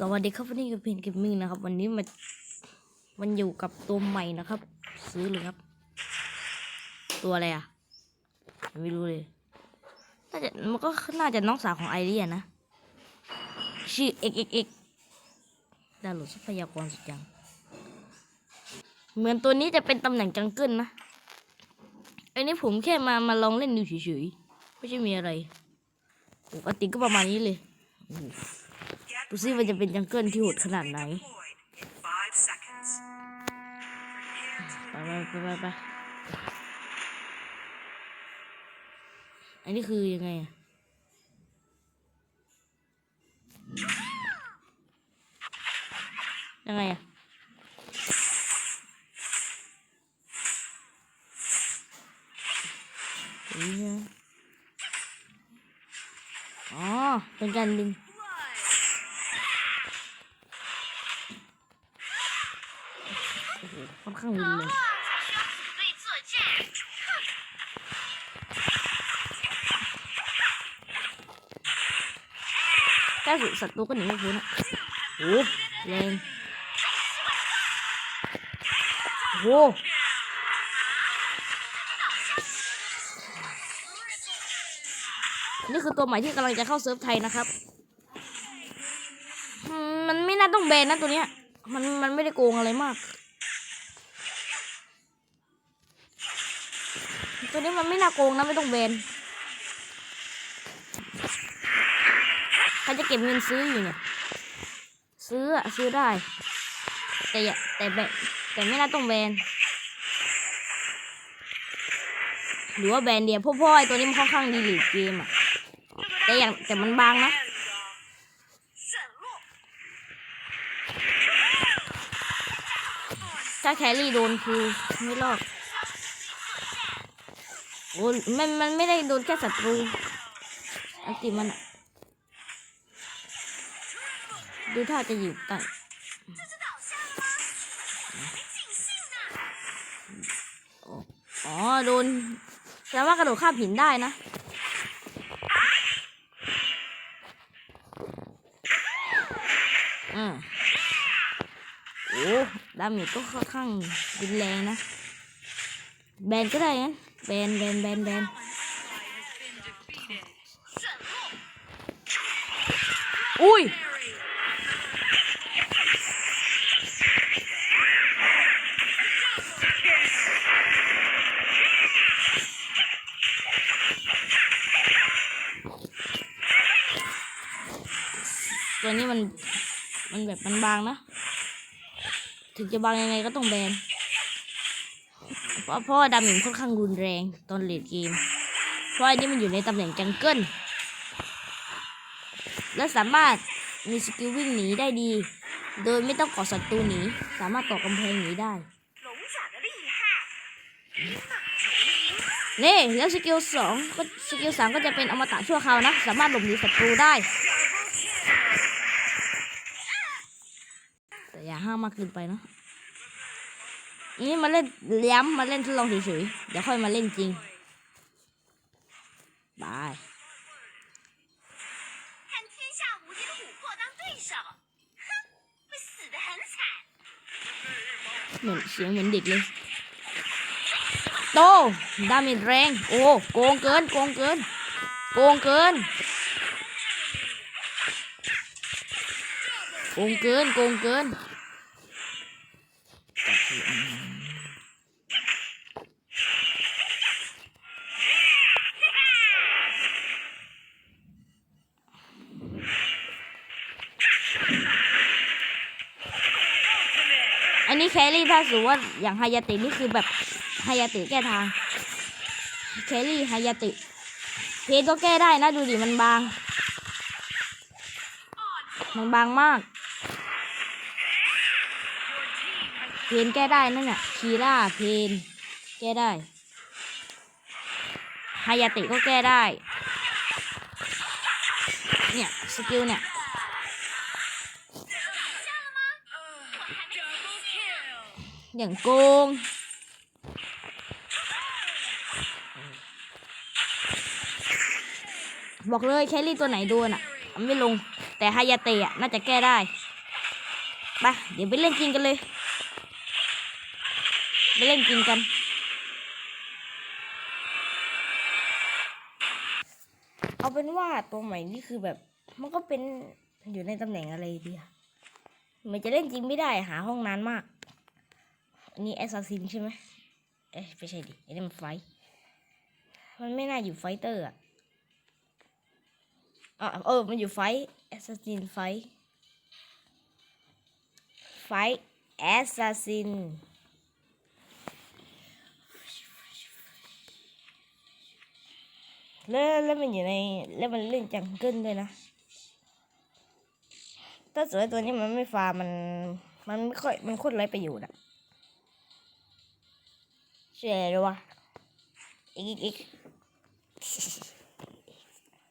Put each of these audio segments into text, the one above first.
สวัสดีครับวันนี้กับเพนเกมมิ่งนะครับ วันนี้มามันอยู่กับตัวใหม่นะครับ ซื้อเลยครับ ตัวอะไรอะ ไม่รู้เลยน่าจะมันก็น่าจะน้องสาวของไอเรียนะ ชื่อ xxx ดาวโหลดทรัพยากรสุดยัง เหมือนตัวนี้จะเป็นตำแหน่งจังเกิลนะอันนี้ผมแค่มามาลองเล่นดูเฉยๆไม่ใช่มีอะไรปกติก็ประมาณนี้เลย ดูซิมันจะเป็นจังเกิลที่โหดขนาดไหนไปไปไปไปไปอันนี้คือยังไงอะยังไงอะนี่นะอ๋อ เป็นการดึง ข้างบนเลยแก้สุดศัตรูก็หนีไม่พ้นโอ้แรงโอ้นี่คือตัวใหม่ที่กำลังจะเข้าเซิร์ฟไทยนะครับ มันไม่น่าต้องแบนนะตัวเนี้ย มันมันไม่ได้โกงอะไรมาก ตัวนี้มันไม่น่าโกงนะไม่ต้องแบนใครจะเก็บเงินซื้ออยู่เนี่ย ซื้ออะซื้อได้ แต่อย่าแต่แบบแต่ไม่น่าต้องแบนหรือว่าแบนเดียวพราะเพราะไอ้ตัวนี้มันค่อนข้างดีหลีกเกมอะแต่อย่างแต่มันบางนะ，ถ้าแครี่โดนคือไม่รอด โอ้มันมันไม่ได้โดนแค่ศัตรูอันติมัน ดูท่าจะอยู่ตันอ๋อ โดนแปลว่ากระโดดข้ามหินได้นะ อือโอ้ดาเมจก็ค่อนข้างรุนแรงนะ แบนก็ได้งั้น แบนแบนแบนแบน闪落，อุ้ยตัวนี้มัน มันแบบมันบางนะ ถึงจะบางยังไงก็ต้องแบน เพราะพ่อดาเมจค่อนข้างรุนแรงตอนเล่นเกม เพราะอันนี้มันอยู่ในตำแหน่งจังเกิลและสามารถมีสกิลวิ่งหนีได้ดี โดยไม่ต้องก่อศัตรูหนีสามารถก่อกำแพงหนีได้นี่แล้วสกิลสองก็สกิลสามก็จะเป็นอมตะชั่วคราวนะ สามารถหลบหนีศัตรูได้ แต่อย่าห้ามมากเกินไปนะ นี่มาเล่นแย้มมาเล่นทดลองเฉยๆ เดี๋ยวค่อยมาเล่นจริง บายเหมือนเสียงเหมือนเด็กเลย โตดามิดแรง โอ้โกงเกิน โกงเกิน โกงเกิน โกงเกิน โกงเกิน รี่ถ้าสมมติว่าอย่างฮายาตินี่คือแบบฮายาติแก้ทางแครี่ฮายาติเพจก็แก้ได้นะดูดิมันบาง มันบางมากเพนแก้ได้นั่นน่ะคีร่าเพนแก้ได้ฮายาติก็แก้ได้ เนี่ยสกิลเนี่ย อย่างโกง บอกเลยแครี่ตัวไหนโดนอะไม่ลง แต่ฮายาเตะน่าจะแก้ได้ไปเดี๋ยวไปเล่นจริงกันเลย ไปเล่นจริงกัน เอาเป็นว่าตัวใหม่นี่คือแบบ มันก็เป็นอยู่ในตำแหน่งอะไรดีอะมันจะเล่นจริงไม่ได้หาห้องนานมาก นนี้แอสซัสซินใช่ไหมเอ๊ะไม่ใช่ดิอันนี้มันไฟ มันไม่น่าอยู่ไฟเตอร์อะอะเออ มันอยู่ไฟแอสซัสซินไฟ ไฟแอสซัสซินแล้วแล้วมันอยู่ในแล้วมันเล่นจังเกิลด้วยนะถ้าสวยตัวนี้มันไม่ฟาร์มมัน มันไม่ค่อยมันโคตรไร้ประโยชน์อะ ชื่ออะไรรู้วะอีกอีก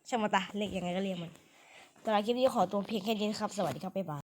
ช่างมาตาเรียกยังไงก็เรียกมันตอนคลิปนี้ขอตัวเพียงแค่นี้นะครับ สวัสดีครับ บ๊ายบาย